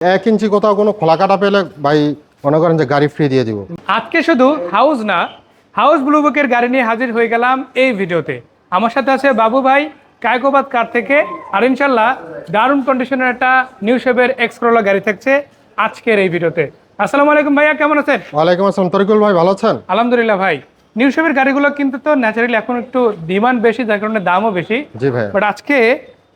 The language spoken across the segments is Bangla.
এক ইঞ্চি কোথাও কোনো খোলা কাটা পেলে ভাই মনে করেন যে গাড়ি ফ্রি দিয়ে দিব। আজকে শুধু হাউস না হাউস ব্লুবুকের গাড়ি নিয়ে হাজির হয়ে গেলাম এই ভিডিওতে। আমার সাথে আছে বাবু ভাই কায়কোবাদ কার থেকে? আর ইনশাল্লাহ দারুণ কন্ডিশনের একটা নিউ শেপের এক্সক্রোলা গাড়ি থাকছে আজকের এই ভিডিওতে। আসসালামু আলাইকুম ভাইয়া কেমন আছেন? ওয়ালাইকুম আসসালাম তরিকুল ভাই ভালো আছেন? আলহামদুলিল্লাহ ভাই। নিউ শেপের গাড়িগুলো কিন্তু তো ন্যাচারালি এখন একটু ডিমান্ড বেশি যার কারণে দামও বেশি। জি ভাই। বাট আজকে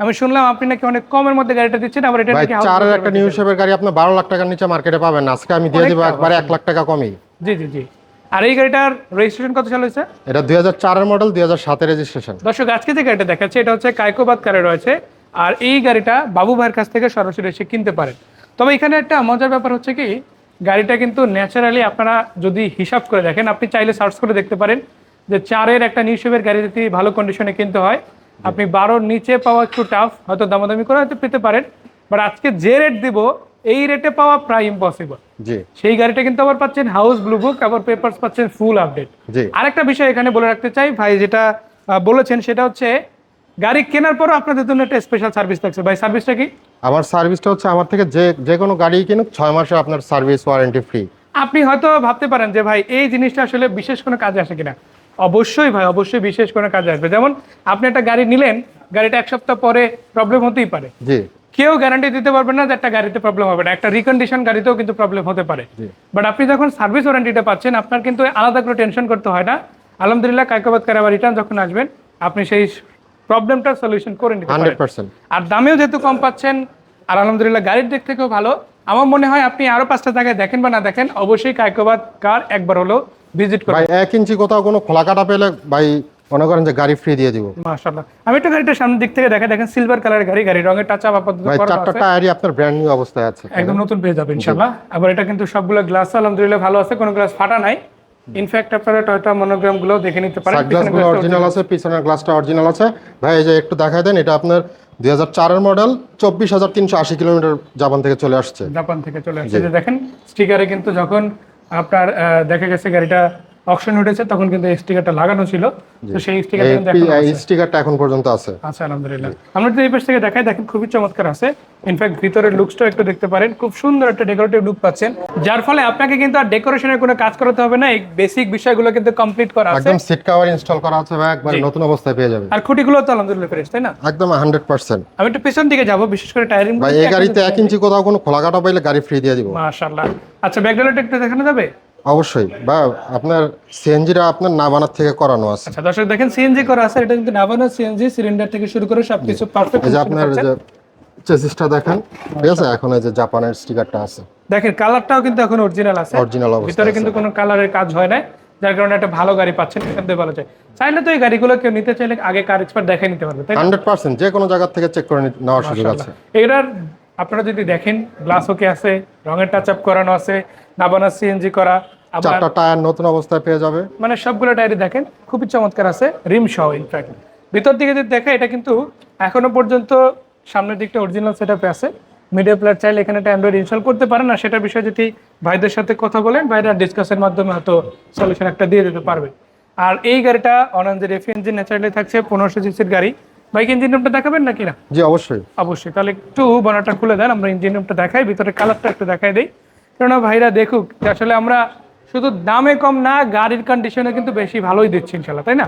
আমি শুনলাম আপনি নাকি অনেক কমের মধ্যে গাড়িটা দিচ্ছেন আবার এটা নাকি চারের একটা নিউ শেপের গাড়ি আপনি বারো লাখ টাকার নিচে মার্কেটে পাবেন। আজকে আমি দিয়ে দিব একবারে এক লাখ টাকা কমই। জি জি জি। আর এই গাড়িটার রেজিস্ট্রেশন কত সাল হয়েছে? এটা দুই হাজার মডেল দুই হাজার রেজিস্ট্রেশন দর্শক আজকে যে গাড়িটা দেখাচ্ছে এটা হচ্ছে কাইকোবাদ কারে রয়েছে। আর এই গাড়িটা বাবু ভাইয়ের কাছ থেকে সরাসরি এসে কিনতে পারেন। তবে এখানে একটা মজার ব্যাপার হচ্ছে কি গাড়িটা কিন্তু ন্যাচারালি আপনারা যদি হিসাব করে দেখেন আপনি চাইলে সার্চ করে দেখতে পারেন যে চারের একটা নিউশেপের গাড়ি যদি ভালো কন্ডিশনে কিনতে হয় আপনি বারোর নিচে পাওয়া একটু টাফ হয়তো দামাদামি করে হয়তো পেতে পারেন বাট আজকে যে রেট দিব এই রেটে পাওয়া প্রায় ইম্পসিবল সেই গাড়িটা কিন্তু আবার পাচ্ছেন হাউস ব্লু বুক আবার পেপারস পাচ্ছেন ফুল আপডেট আরেকটা বিষয় এখানে বলে রাখতে চাই ভাই যেটা বলেছেন সেটা হচ্ছে গাড়ি কেনার পরও আপনাদের জন্য একটা স্পেশাল সার্ভিস থাকছে। ভাই সার্ভিসটা কি? আমার সার্ভিসটা হচ্ছে আমার থেকে যে যে কোনো গাড়ি কিনুক ছয় মাসে আপনার সার্ভিস ওয়ারেন্টি ফ্রি আপনি হয়তো ভাবতে পারেন যে ভাই এই জিনিসটা আসলে বিশেষ কোনো কাজে আসে কিনা। অবশ্যই ভাই অবশ্যই বিশেষ কোনো কাজে আসবে। যেমন আপনি একটা গাড়ি নিলেন গাড়িটা এক সপ্তাহ পরে প্রবলেম হতেই পারে। জি। কেউ গ্যারান্টি দিতে পারবে না যে একটা গাড়িতে প্রবলেম হবে না। একটা রিকন্ডিশন গাড়িতেও কিন্তু প্রবলেম হতে পারে। বাট আপনি যখন সার্ভিস ওয়ারেন্টিটা পাচ্ছেন আপনার কিন্তু আলাদা করে টেনশন করতে হয় না। আলহামদুলিল্লাহ কাইকাবাদ কারে রিটার্ন যখন আসবেন আপনি সেই প্রবলেমটার সলিউশন করে নিতে পারেন। আর দামেও যেহেতু কম পাচ্ছেন আর আলহামদুলিল্লাহ গাড়ির দিক থেকেও ভালো আমার মনে হয় আপনি আরও পাঁচটা জায়গায় দেখেন বা না দেখেন অবশ্যই কাইকোবাদ কার একবার হলো ভিজিট করবেন ভাই এক ইঞ্চি কোথাও কোনো খোলা কাটা পেলে ভাই মনে করেন যে গাড়ি ফ্রি দিয়ে দিব। মাশাআল্লাহ। আমি একটু গাড়িটা সামনের দিক থেকে দেখে দেখেন সিলভার কালারের গাড়ি গাড়ি রঙের টাচ আপ আপাতত ভাই চারটা টায়ারই আপনার ব্র্যান্ড নিউ অবস্থায় আছে। একদম নতুন পেয়ে যাবে ইনশাআল্লাহ। আবার এটা কিন্তু সবগুলো গ্লাস আলহামদুলিল্লাহ ভালো আছে। কোনো গ্লাস ফাটা নাই। ইনফ্যাক্ট আপনারা টয়টা মনোগ্রামগুলো দেখে নিতে পারেন। গ্লাসগুলো অরিজিনাল আছে পিছনের গ্লাসটা অরিজিনাল আছে। ভাই এই যে একটু দেখাই দেন এটা আপনার দুই হাজার চারের মডেল চব্বিশ হাজার তিনশো আশি কিলোমিটার জাপান থেকে চলে আসছে। জাপান থেকে চলে আসছে। যে দেখেন স্টিকারে কিন্তু যখন আপনার দেখা গেছে গাড়িটা অকশন উঠেছে তখন কিন্তু এই স্টিকারটা লাগানো ছিল। তো সেই স্টিকারটা কিন্তু এই স্টিকারটা এখন পর্যন্ত আছে। আচ্ছা আলহামদুলিল্লাহ। আমরা যদি এই পাশ থেকে দেখাই দেখেন খুবই চমৎকার আছে। ইনফ্যাক্ট ভিতরের লুকসটাও একটু দেখতে পারেন। খুব সুন্দর একটা ডেকোরেটিভ লুক পাচ্ছেন। যার ফলে আপনাকে কিন্তু আর ডেকোরেশনের কোনো কাজ করতে হবে না। এই বেসিক বিষয়গুলো কিন্তু কমপ্লিট করা আছে। একদম সিট কভার ইনস্টল করা আছে ভাই একবার নতুন অবস্থায় পেয়ে যাবেন। আর খুঁটিগুলো তো আলহামদুলিল্লাহ ফ্রেশ তাই না? একদম হান্ড্রেড পার্সেন্ট আমি একটু পেছন দিকে যাব বিশেষ করে টায়ারিং ভাই এই গাড়িতে এক ইঞ্চি কোথাও কোনো খোলা কাটা পাইলে গাড়ি ফ্রি দিয়ে দিব। মাশাআল্লাহ। আচ্ছা ব্যাকগ্রাউন্ডটা একটু দেখানো যাবে? অবশ্যই। বা আপনার সিএনজিটা আপনার নাবানার থেকে করানো আছে। আচ্ছা দর্শক দেখেন সিএনজি করা আছে এটা কিন্তু নাভানো সিএনজি সিলিন্ডার থেকে শুরু করে সবকিছু পারফেক্ট এই যে আপনার যে চেসিসটা দেখেন ঠিক আছে? এখন এই যে জাপানের স্টিকারটা আছে। দেখেন কালারটাও কিন্তু এখন অরিজিনাল আছে। অরিজিনাল অবস্থা ভিতরে কিন্তু কোনো কালারের কাজ হয় না যার কারণে একটা ভালো গাড়ি পাচ্ছেন এখান থেকে ভালো চাই। চাইলে তো এই গাড়িগুলো কেউ নিতে চাইলে আগে কার এক্সপার্ট দেখে নিতে পারবে তাই না? হান্ড্রেড পার্সেন্ট যে কোনো জায়গা থেকে চেক করে নেওয়ার সুযোগ আছে। এটার আপনারা যদি দেখেন গ্লাস ওকে আছে রঙের টাচ আপ করানো আছে নাবানা সিএনজি করা চারটা টায়ার নতুন অবস্থায় পেয়ে যাবে। মানে সবগুলো টায়ারি দেখেন খুবই চমৎকার আছে রিম সহ ইনফ্যাক্ট ভিতর দিকে যদি দেখে এটা কিন্তু এখনও পর্যন্ত সামনের দিকটা অরিজিনাল সেট আপে আছে। মিডিয়া প্লেয়ার চাইলে এখানে একটা অ্যান্ড্রয়েড ইনস্টল করতে পারেন। না সেটার বিষয়ে যদি ভাইদের সাথে কথা বলেন ভাইরা ডিসকাসের মাধ্যমে হয়তো সলিউশন একটা দিয়ে দিতে পারবে। আর এই গাড়িটা অনাঞ্জের এফ ইঞ্জিন ন্যাচারালি থাকছে পনেরোশো সিসির গাড়ি। বাইক ইঞ্জিন রুমটা দেখাবেন নাকি না? জি অবশ্যই। অবশ্যই। তাহলে একটু বানাটা খুলে দেন আমরা ইঞ্জিন রুমটা দেখাই ভিতরে কালারটা একটু দেখাই দিই। কেননা ভাইরা দেখুক যে আসলে আমরা শুধু দামে কম না গাড়ির কন্ডিশনে কিন্তু বেশি ভালোই দিচ্ছি ইনশাল্লাহ তাই না?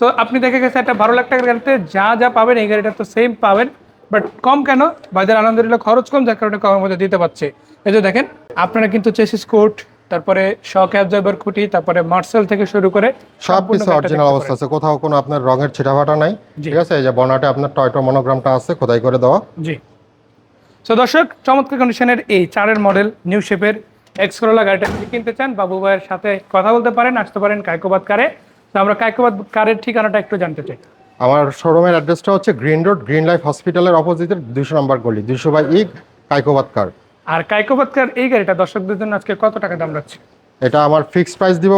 তো আপনি দেখে গেছে একটা বারো লাখ টাকার গাড়িতে যা যা পাবেন এই গাড়িটা তো সেম পাবেন। বাট কম কেন? বাজার আলহামদুলিল্লাহ খরচ কম যার কারণে কমের মধ্যে দিতে পারছে। এই যে দেখেন আপনারা কিন্তু চেসিস কোট তারপরে শক অ্যাবজর্বার খুঁটি তারপরে মার্সেল থেকে শুরু করে সব কিছু অরিজিনাল অবস্থা আছে। কোথাও কোনো আপনার রঙের ছিটাফাটা নাই ঠিক আছে? এই যে বনাটে আপনার টয়টো মনোগ্রামটা আছে খোদাই করে দেওয়া। জি। সো দর্শক চমৎকার কন্ডিশনের এই চারের মডেল নিউ শেপের এক্সকোলা গাড়িটা যদি কিনতে চান বাবু ভাইয়ের সাথে কথা বলতে পারেন আসতে পারেন কায়কোবাদ কারে। তো আমরা কায়কোবাদ কারের ঠিকানাটা একটু জানতে চাই। আমার শোরুমের অ্যাড্রেসটা হচ্ছে গ্রিন রোড গ্রিন লাইফ হসপিটালের অপোজিটের দুইশো নম্বর গলি দুইশো বাই ইগ কায়কোবাদ কার। আর কায়কোবাদ কার এই গাড়িটা দর্শকদের জন্য আজকে কত টাকা দাম রাখছে? এটা আমার ফিক্সড প্রাইস দিব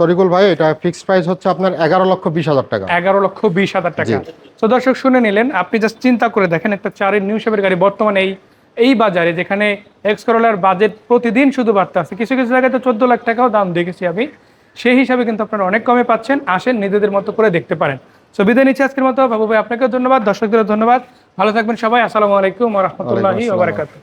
তরিকুল ভাই এটা ফিক্সড প্রাইস হচ্ছে আপনার এগারো লক্ষ বিশ হাজার টাকা। এগারো লক্ষ বিশ হাজার টাকা। তো দর্শক শুনে নিলেন আপনি জাস্ট চিন্তা করে দেখেন একটা চারের নিউ শেপের গাড়ি বর্তমানে এই এই বাজারে যেখানে এক্স করোলার বাজেট প্রতিদিন শুধু বাড়তে আছে। কিছু কিছু জায়গায় তো চোদ্দ লাখ টাকাও দাম দেখেছি আমি। সেই হিসাবে কিন্তু আপনারা অনেক কমে পাচ্ছেন আসেন নিজেদের মতো করে দেখতে পারেন। সো বিদায় নিচ্ছি আজকের মতো। বাবু ভাই আপনাকেও ধন্যবাদ দর্শকদেরও ধন্যবাদ। ভালো থাকবেন সবাই। আসসালামু আলাইকুম রহমতুল্লাহি। ওবরাকাতুহ